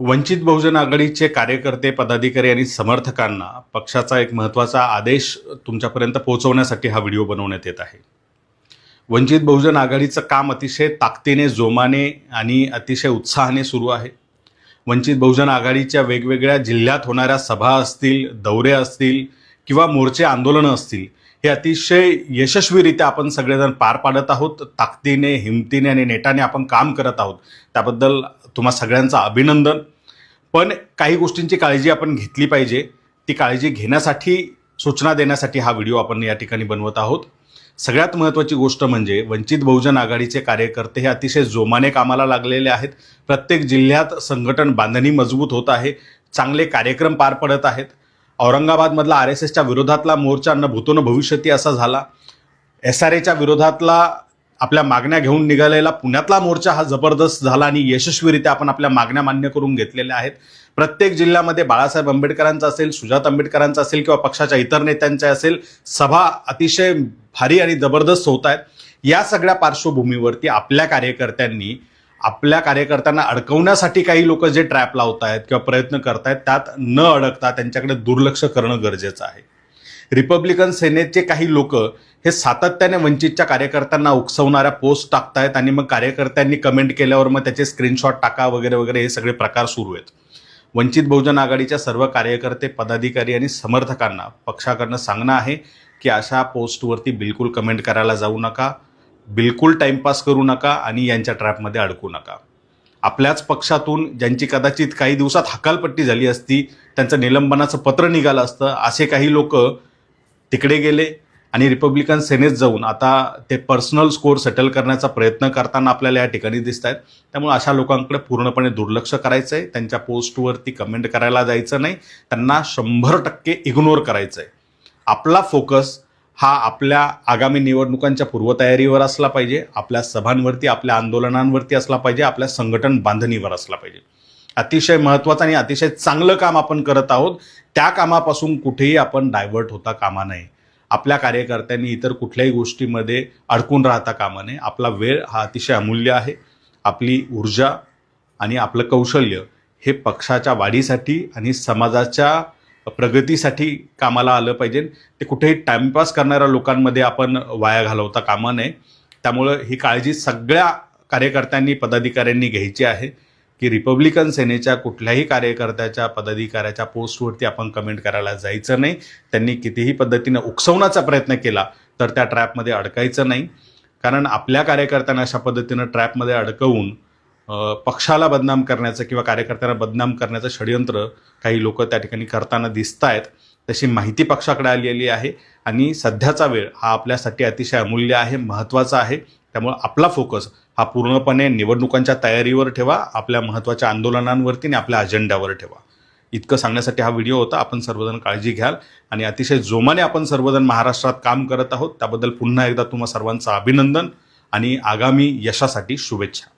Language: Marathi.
वंचित बहुजन आघाडीचे कार्यकर्ते पदाधिकारी आणि समर्थकांना पक्षाचा एक महत्त्वाचा आदेश तुमच्यापर्यंत पोहोचवण्यासाठी हा व्हिडिओ बनवण्यात येत आहे. वंचित बहुजन आघाडीचं काम अतिशय ताकदीने जोमाने आणि अतिशय उत्साहाने सुरू आहे. वंचित बहुजन आघाडीच्या वेगवेगळ्या जिल्ह्यात होणाऱ्या सभा असतील दौरे असतील किंवा मोर्चे आंदोलनं असतील हे अतिशय यशस्वीरित्या आपण सगळेजण पार पाडत आहोत. ताकदीने हिमतीने आणि नेटाने आपण काम करत आहोत. त्याबद्दल तुम्हा सगळ्यांचं अभिनंदन. पण काही गोष्टींची काळजी आपण घेतली पाहिजे. ती काळजी घेण्यासाठी सूचना देण्यासाठी हा व्हिडिओ आपण या ठिकाणी बनवत आहोत. सगळ्यात महत्त्वाची गोष्ट म्हणजे वंचित बहुजन आघाडीचे कार्यकर्ते हे अतिशय जोमाने कामाला लागलेले आहेत. प्रत्येक जिल्ह्यात संघटन बांधणी मजबूत होत आहे. चांगले कार्यक्रम पार पडत आहेत. औरंगाबादमधला आर एस एसच्या विरोधातला मोर्चा न भूतो भविष्यती असा झाला. एस आर एच्या विरोधातला आपल्या मागण्या घेऊन निघालेला पुण्यातला मोर्चा हा जबरदस्त झाला आणि यशस्वीरित्या आपण आपल्या मागण्या मान्य करून घेतलेल्या आहेत. प्रत्येक जिल्ह्यामध्ये बाळासाहेब आंबेडकरांचा असेल सुजात आंबेडकरांचा असेल किंवा पक्षाच्या इतर नेत्यांच्या असेल सभा अतिशय भारी आणि जबरदस्त होत आहेत. या सगळ्या पार्श्वभूमीवरती आपल्या कार्यकर्त्यांनी आपल्या कार्यकर्त्यांना अडकवण्यासाठी काही लोक जे ट्रॅप लावत आहेत किंवा प्रयत्न करतायत त्यात न अडकता त्यांच्याकडे दुर्लक्ष करणं गरजेचं आहे. रिपब्लिकन सेनेचे काही लोक हे सातत्याने वंचितच्या कार्यकर्त्यांना उकसवणाऱ्या पोस्ट टाकतायत आणि मग कार्यकर्त्यांनी कमेंट केल्यावर मग त्याचे स्क्रीनशॉट टाका वगैरे वगैरे हे सगळे प्रकार सुरू आहेत. वंचित बहुजन आघाडीच्या सर्व कार्यकर्ते पदाधिकारी आणि समर्थकांना पक्षाकडनं सांगणं आहे की अशा पोस्टवरती बिलकुल कमेंट करायला जाऊ नका बिलकुल टाईमपास करू नका आणि यांच्या ट्रॅपमध्ये अडकू नका. आपल्याच पक्षातून ज्यांची कदाचित काही दिवसात हकालपट्टी झाली असती त्यांचं निलंबनाचं पत्र निघालं असतं असे काही लोक तिकडे गेले आणि रिपब्लिकन सेनेत जाऊन आता ते पर्सनल स्कोअर सेटल करण्याचा प्रयत्न करताना आपल्याला या ठिकाणी दिसत आहेत त्यामुळे अशा लोकांकडे पूर्णपणे दुर्लक्ष करायचं आहे त्यांच्या पोस्टवरती कमेंट करायला जायचं नाही. त्यांना शंभर टक्के इग्नोर करायचं आहे आपला फोकस हा आपल्या आगामी निवडणुकांच्या पूर्वतयारीवर असला पाहिजे. आपल्या सभांवरती आपल्या आंदोलनांवरती असला पाहिजे. आपल्या संघटन बांधणीवर असला पाहिजे. अतिशय महत्त्वाचं आणि अतिशय चांगलं काम आपण करत आहोत. त्या कामापासून कुठेही आपण डायव्हर्ट होता कामा नये. आपल्या कार्यकर्त्यांनी इतर कुठल्याही गोष्टीमध्ये अडकून राहता कामा नये. आपला वेळ हा अतिशय अमूल्य आहे. आपली ऊर्जा आणि आपलं कौशल्य हे पक्षाच्या वाढीसाठी आणि समाजाच्या प्रगतीसाठी कामाला आलं पाहिजे. ते कुठेही टाइमपास करणाऱ्या लोकांमध्ये आपण वाया घालवता कामा नये. त्यामुळं ही काळजी सगळ्या कार्यकर्त्यांनी पदाधिकाऱ्यांनी घ्यायची आहे. की रिपब्लिकन सेनेच्या कुठल्याही कार्यकर्त्याच्या पदाधिकाऱ्याच्या पोस्टवरती आपण कमेंट करायला जायचं नाही. त्यांनी कितीही पद्धतीनं उकसवण्याचा प्रयत्न केला तर त्या ट्रॅपमध्ये अडकायचं नाही. कारण आपल्या कार्यकर्त्यांना अशा पद्धतीनं ट्रॅपमध्ये अडकवून पक्षाला बदनाम करण्याचं किंवा कार्यकर्त्यांना बदनाम करण्याचं षडयंत्र काही लोक त्या ठिकाणी करताना दिसत आहेत तशी माहिती पक्षाकडे आलेली आहे. आणि सध्याचा वेळ हा आपल्यासाठी अतिशय अमूल्य आहे महत्त्वाचा आहे. त्यामुळे आपला फोकस हा पूर्णपणे निवडणुकांच्या तयारीवर ठेवा आपल्या महत्त्वाच्या आंदोलनांवरती आणि आपल्या अजेंड्यावर ठेवा. इतकं सांगण्यासाठी हा व्हिडिओ होता. आपण सर्वजण काळजी घ्याल आणि अतिशय जोमाने आपण सर्वजण महाराष्ट्रात काम करत आहोत. त्याबद्दल पुन्हा एकदा तुम्हा सर्वांचं अभिनंदन आणि आगामी यशासाठी शुभेच्छा.